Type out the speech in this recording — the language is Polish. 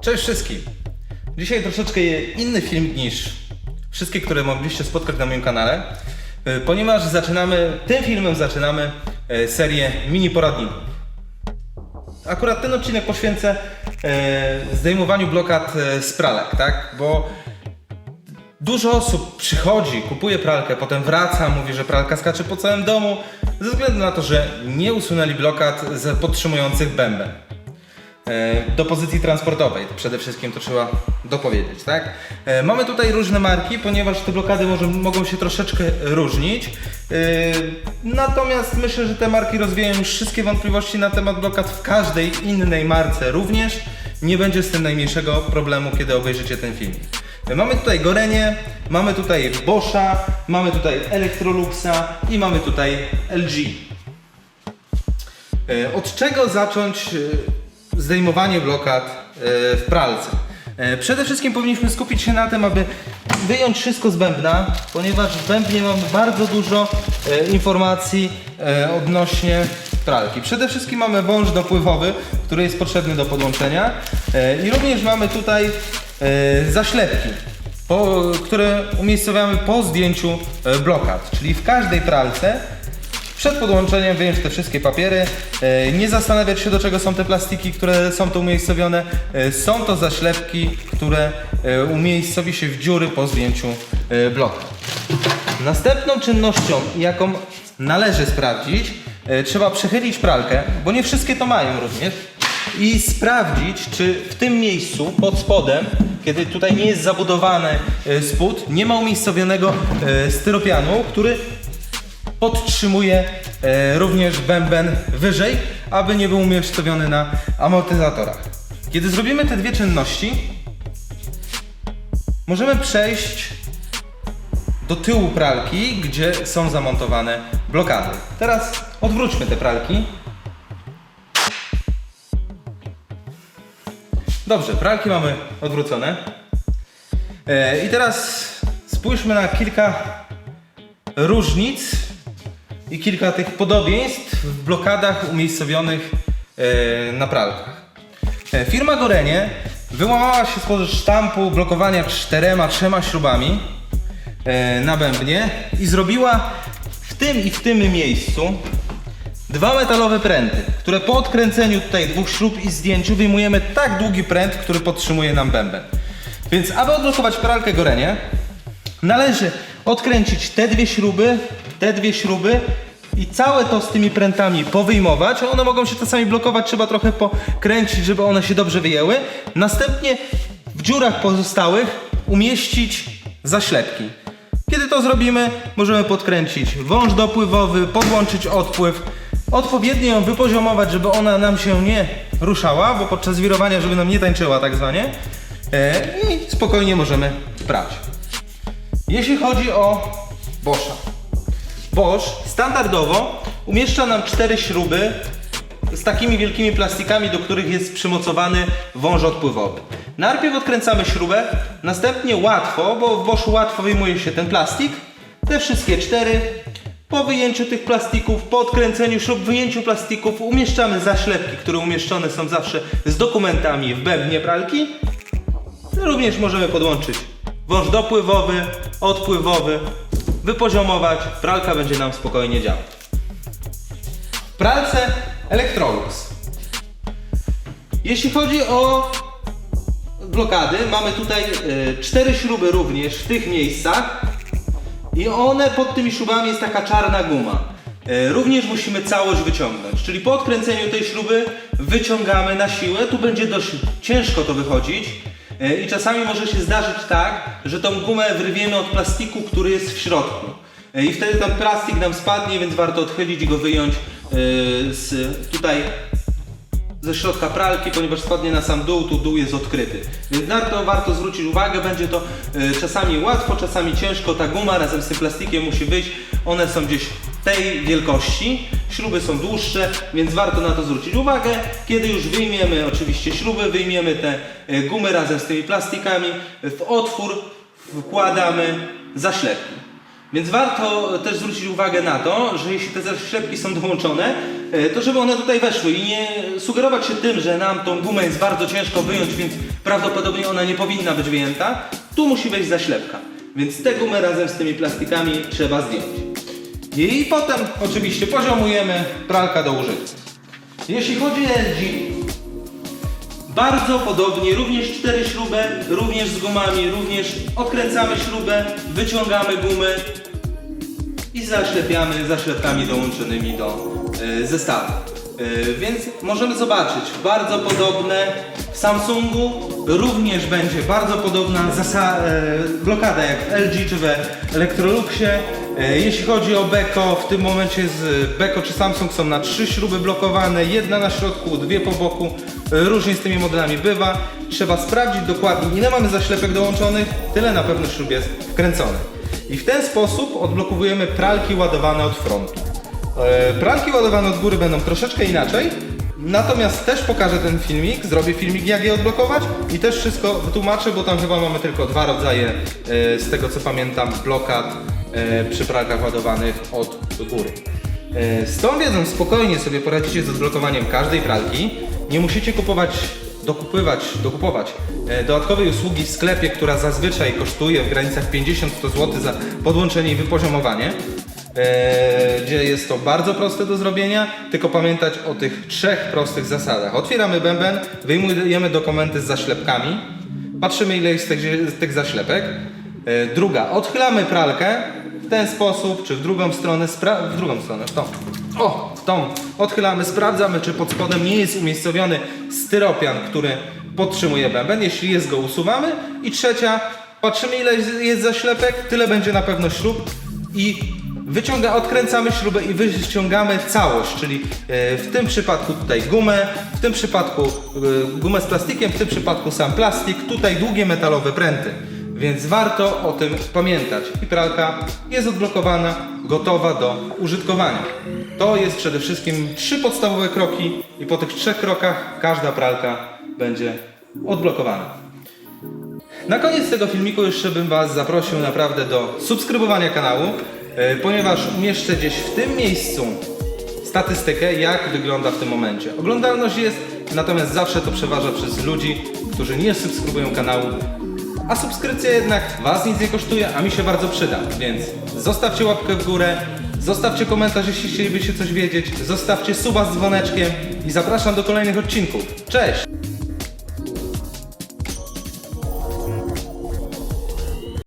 Cześć wszystkim! Dzisiaj troszeczkę inny film niż wszystkie, które mogliście spotkać na moim kanale, e, ponieważ zaczynamy, tym filmem zaczynamy e, serię mini poradników. Akurat ten odcinek poświęcę e, zdejmowaniu blokad z pralek, tak? Bo Dużo osób przychodzi, kupuje pralkę, potem wraca, mówi, że pralka skacze po całym domu, ze względu na to, że nie usunęli blokad podtrzymujących bęben. E, Do pozycji transportowej, przede wszystkim to trzeba dopowiedzieć, tak? E, Mamy tutaj różne marki, ponieważ te blokady może, mogą się troszeczkę różnić. E, Natomiast myślę, że te marki rozwieją już wszystkie wątpliwości na temat blokad w każdej innej marce również. Nie będzie z tym najmniejszego problemu, kiedy obejrzycie ten film. Mamy tutaj Gorenie, mamy tutaj Boscha, mamy tutaj Electroluxa i mamy tutaj LG. Od czego zacząć zdejmowanie blokad e, w pralce? E, Przede wszystkim powinniśmy skupić się na tym, aby wyjąć wszystko z bębna, ponieważ w bębnie mamy bardzo dużo e, informacji odnośnie pralki. Przede wszystkim mamy wąż dopływowy, który jest potrzebny do podłączenia i również mamy tutaj zaślepki, które umiejscowiamy po zdjęciu blokad, czyli w każdej pralce przed podłączeniem wyjąć te wszystkie papiery, e, nie zastanawiać się do czego są te plastiki, które są tu umiejscowione. E, Są to zaślepki, które e, umiejscowi się w dziury po zdjęciu bloka. Następną czynnością, jaką należy sprawdzić, trzeba przechylić pralkę, bo nie wszystkie to mają również, i sprawdzić, czy w tym miejscu pod spodem, kiedy tutaj nie jest zabudowany spód, nie ma umiejscowionego styropianu, który podtrzymuje e, również bęben wyżej, aby nie był umiejscowiony na amortyzatorach. Kiedy zrobimy te dwie czynności, możemy przejść do tyłu pralki, gdzie są zamontowane blokady. Teraz odwróćmy te pralki. Dobrze, pralki mamy odwrócone. E, I teraz spójrzmy na kilka różnic i kilka tych podobieństw w blokadach umiejscowionych e, na pralkach. E, Firma Gorenie wyłamała się spod sztampu blokowania czterema, trzema śrubami e, na bębnie i zrobiła w tym i w tym miejscu dwa metalowe pręty, które po odkręceniu tutaj dwóch śrub i zdjęciu wyjmujemy tak długi pręt, który podtrzymuje nam bęben. Więc aby odblokować pralkę Gorenie, Należy odkręcić te dwie śruby, te dwie śruby i całe to z tymi prętami powyjmować. One mogą się czasami blokować, trzeba trochę pokręcić, żeby one się dobrze wyjęły. Następnie w dziurach pozostałych umieścić zaślepki. Kiedy to zrobimy, możemy podkręcić wąż dopływowy, podłączyć odpływ, odpowiednio ją wypoziomować, żeby ona nam się nie ruszała, bo podczas wirowania, żeby nam nie tańczyła tak zwanie. E, I spokojnie możemy brać. Jeśli chodzi o Boscha. Bosch standardowo umieszcza nam cztery śruby z takimi wielkimi plastikami, do których jest przymocowany wąż odpływowy. Najpierw odkręcamy śrubę, następnie łatwo, bo w Boschu łatwo wyjmuje się ten plastik, te wszystkie cztery. Po wyjęciu tych plastików, po odkręceniu śrub, wyjęciu plastików umieszczamy zaślepki, które umieszczone są zawsze z dokumentami w bębnie pralki. Również możemy podłączyć wąż dopływowy, odpływowy, wypoziomować, pralka będzie nam spokojnie działać. W pralce Electrolux. Jeśli chodzi o blokady, mamy tutaj e, cztery śruby również w tych miejscach i one pod tymi śrubami jest taka czarna guma. E, Również musimy całość wyciągnąć, czyli po odkręceniu tej śruby wyciągamy na siłę, tu będzie dość ciężko to wychodzić i czasami może się zdarzyć tak, że tą gumę wyrwiemy od plastiku, który jest w środku. E, I wtedy ten plastik nam spadnie, więc warto odchylić i go wyjąć e, z tutaj ze środka pralki, ponieważ spadnie na sam dół, tu dół jest odkryty. Więc na to warto zwrócić uwagę, będzie to e, czasami łatwo, czasami ciężko. Ta guma razem z tym plastikiem musi wyjść. One są gdzieś tej wielkości, śruby są dłuższe, więc warto na to zwrócić uwagę. Kiedy już wyjmiemy oczywiście śruby, wyjmiemy te e, gumy razem z tymi plastikami, w otwór wkładamy zaślepki. Więc warto też zwrócić uwagę na to, że jeśli te zaślepki są dołączone, e, to żeby one tutaj weszły i nie sugerować się tym, że nam tą gumę jest bardzo ciężko wyjąć, więc prawdopodobnie ona nie powinna być wyjęta. Tu musi wejść zaślepka, więc tę gumę razem z tymi plastikami trzeba zdjąć. I potem oczywiście poziomujemy pralka do użycia. Jeśli chodzi o LG, bardzo podobnie, również cztery śruby, również z gumami, również odkręcamy śrubę, wyciągamy gumy i zaślepiamy zaślepkami dołączonymi do e, zestawu. E, więc możemy zobaczyć, bardzo podobne w Samsungu również będzie bardzo podobna e, blokada jak w LG czy w Electroluxie. E, jeśli chodzi o Beko, w tym momencie z Beko czy Samsung są na trzy śruby blokowane, jedna na środku, dwie po boku. Różnie z tymi modelami bywa. Trzeba sprawdzić dokładnie ile mamy zaślepek dołączonych, tyle na pewno śrub jest wkręcony. I w ten sposób odblokowujemy pralki ładowane od frontu. E, Pralki ładowane od góry będą troszeczkę inaczej, natomiast też pokażę ten filmik, zrobię filmik jak je odblokować i też wszystko wytłumaczę, bo tam chyba mamy tylko dwa rodzaje, e, z tego co pamiętam, blokad e, przy pralkach ładowanych od góry. E, Z tą wiedzą spokojnie sobie poradzicie z odblokowaniem każdej pralki. Nie musicie kupować dokupywać, dokupować e, dodatkowej usługi w sklepie, która zazwyczaj kosztuje w granicach 50-100 zł za podłączenie i wypoziomowanie, gdzie jest to bardzo proste do zrobienia, tylko pamiętać o tych trzech prostych zasadach. Otwieramy bęben, wyjmujemy dokumenty z zaślepkami, patrzymy ile jest tych, tych zaślepek. E, Druga, odchylamy pralkę w ten sposób, czy w drugą stronę, w drugą stronę, w tą. O, w tą. Odchylamy, sprawdzamy, czy pod spodem nie jest umiejscowiony styropian, który podtrzymuje bęben. Jeśli jest, go usuwamy. I trzecia, patrzymy ile jest- jest zaślepek, tyle będzie na pewno śrub i wyciąga, odkręcamy śrubę i wyciągamy całość, czyli e, w tym przypadku tutaj gumę, w tym przypadku e, gumę z plastikiem, w tym przypadku sam plastik, tutaj długie metalowe pręty. Więc warto o tym pamiętać. I pralka jest odblokowana, gotowa do użytkowania. To jest przede wszystkim trzy podstawowe kroki i po tych trzech krokach każda pralka będzie odblokowana. Na koniec tego filmiku jeszcze bym Was zaprosił naprawdę do subskrybowania kanału, e, ponieważ umieszczę gdzieś w tym miejscu statystykę, jak wygląda w tym momencie. Oglądalność jest, natomiast zawsze to przeważa przez ludzi, którzy nie subskrybują kanału, a subskrypcja jednak Was nic nie kosztuje, a mi się bardzo przyda, więc zostawcie łapkę w górę, zostawcie komentarz, jeśli chcielibyście coś wiedzieć, zostawcie suba z dzwoneczkiem i zapraszam do kolejnych odcinków. Cześć!